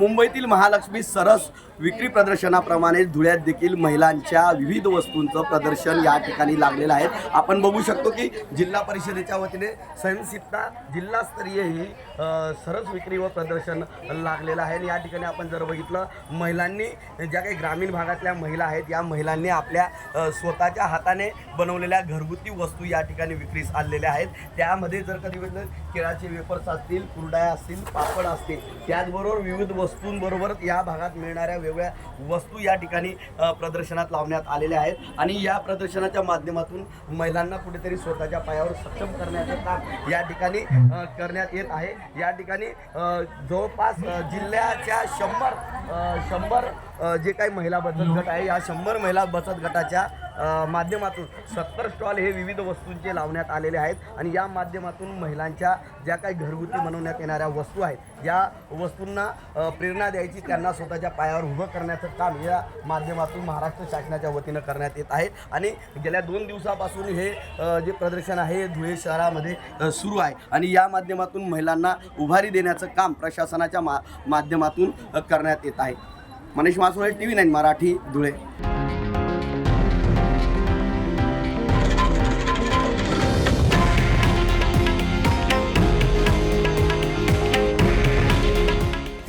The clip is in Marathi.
मुंबईतील महालक्ष्मी सरस विक्री प्रदर्शनाप्रमाणे धुळ्यात देखील महिलांच्या विविध वस्तूंचं प्रदर्शन या ठिकाणी लागलेलं आहे. आपण बघू शकतो की जिल्हा परिषदेच्या वतीने स्वयंसिद्धा जिल्हास्तरीय ही सरस विक्री व प्रदर्शन लागलेलं आहे. आणि या ठिकाणी आपण जर बघितलं महिलांनी ज्या काही ग्रामीण भागातल्या महिला आहेत या महिलांनी आपल्या स्वतःच्या हाताने बनवलेल्या घरगुती वस्तू या ठिकाणी विक्रीस आणलेल्या आहेत. त्यामध्ये जर कधी बघितलं केळाचे वेपर्स असतील कुरडाया असतील पापड असतील त्याचबरोबर विविध वस्तू वस्तूंबरोबरच या भागात मिळणाऱ्या वेगवेगळ्या वस्तू या ठिकाणी प्रदर्शनात लावण्यात आलेल्या आहेत. आणि या प्रदर्शनाच्या माध्यमातून महिलांना कुठेतरी स्वतःच्या पायावर सक्षम करण्याचं काम या ठिकाणी करण्यात येत आहे. या ठिकाणी जवळपास जिल्ह्याच्या शंभर शंभर जे काही महिला बचत गट आहे या शंभर महिला बचत गटाच्या माध्यमातून सत्तर स्टॉल हे विविध वस्तूंचे लावण्यात आलेले आहेत आणि या माध्यमातून महिलांच्या ज्या काही घरगुती बनवण्यात येणाऱ्या वस्तू आहेत या वस्तूंना प्रेरणा द्यायची त्यांना स्वतःच्या पायावर उभं करण्याचं काम या माध्यमातून महाराष्ट्र शासनाच्या वतीनं करण्यात येत आहे. आणि गेल्या दोन दिवसापासून हे जे प्रदर्शन आहे हे धुळे शहरामध्ये सुरू आहे. आणि या माध्यमातून महिलांना उभारी देण्याचं काम प्रशासनाच्या मा माध्यमातून करण्यात येत आहे. Manish Masole T V nine Marathi Dhule.